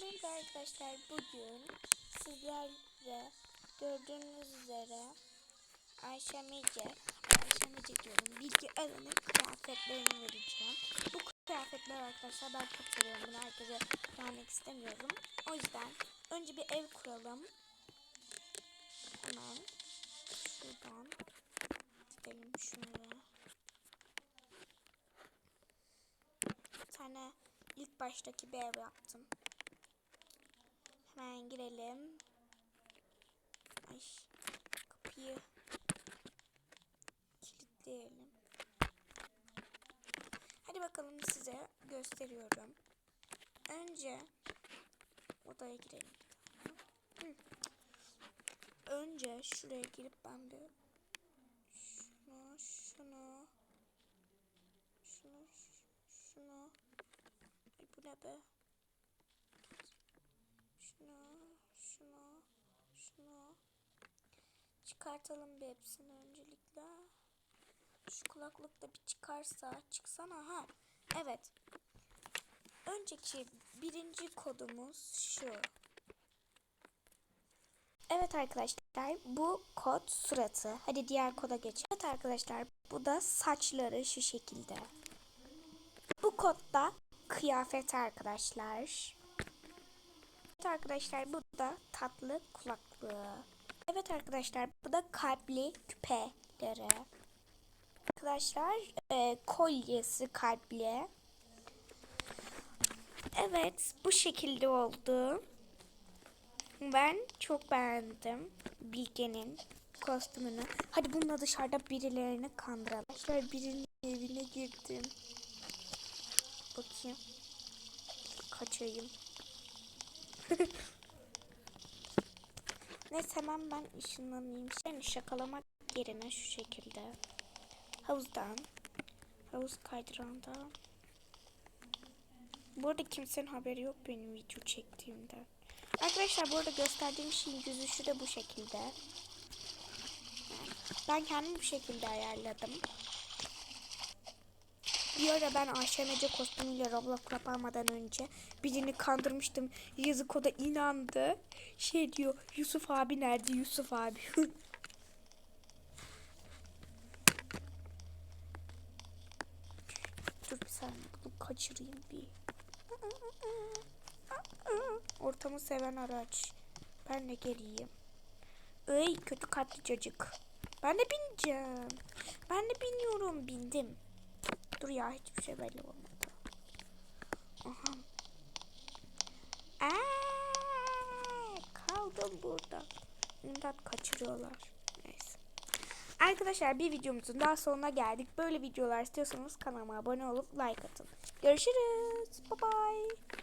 Merhaba arkadaşlar bugün sizlerle gördüğünüz üzere Ayşe Mece, Ayşe Mece diyorum Bilgi Alan'ın kıyafetlerini vereceğim. Bu kıyafetler arkadaşlar ben çok seviyorum bunu herkese vermek istemiyorum. O yüzden önce bir ev kuralım. Hemen şuradan gidelim şuraya. Bir tane ilk baştaki bir ev yaptım. Hemen girelim. Ay kapıyı kilitleyelim. Hadi bakalım size gösteriyorum. Önce odaya girelim. Hı. Önce şuraya girip ben bir şunu şunu şunu şunu Ay bu ne be? Şunu, şunu, şunu. Çıkartalım bir hepsini öncelikle. Şu kulaklık da bir çıkarsa, çıksana ha. Evet. Önceki birinci kodumuz şu. Evet arkadaşlar bu kod suratı. Hadi diğer koda geçelim. Evet arkadaşlar bu da saçları şu şekilde. Bu kodda kıyafet arkadaşlar. Arkadaşlar bu da tatlı kulaklığı. Evet arkadaşlar bu da kalpli küpeleri. Arkadaşlar e, kolyesi kalpli. Evet bu şekilde oldu. Ben çok beğendim Bilge'nin kostümünü. Hadi bununla dışarıda birilerini kandıralım. Arkadaşlar birinin evine girdim. Bakayım. Kaçayım. Neyse hemen ben ışınlanayım. Seni şakalamak yerine şu şekilde. Havuzdan. Havuz kaydıranda. Bu arada kimsenin haberi yok benim video çektiğimde. Arkadaşlar bu arada gösterdiğim şeyin yüzüşü de bu şekilde. Ben kendim bu şekilde ayarladım. Bir ara ben Ayşemece kostümüyle Roblox yapamadan önce birini kandırmıştım. Yazık o da inandı. Şey diyor Yusuf abi nerede Yusuf abi. Dur bir saniye bunu kaçırayım bir. Ortamı seven araç. Ben de geleyim. Ey kötü kalpli çocuk. Ben de bineceğim. Ben de biniyorum. Bindim. Dur ya hiçbir şey belli olmadı. Aha. Aa, kaldım burada. İmdat kaçırıyorlar. Neyse. Arkadaşlar bir videomuzun daha sonuna geldik. Böyle videolar istiyorsanız kanalıma abone olup like atın. Görüşürüz. Bye bye.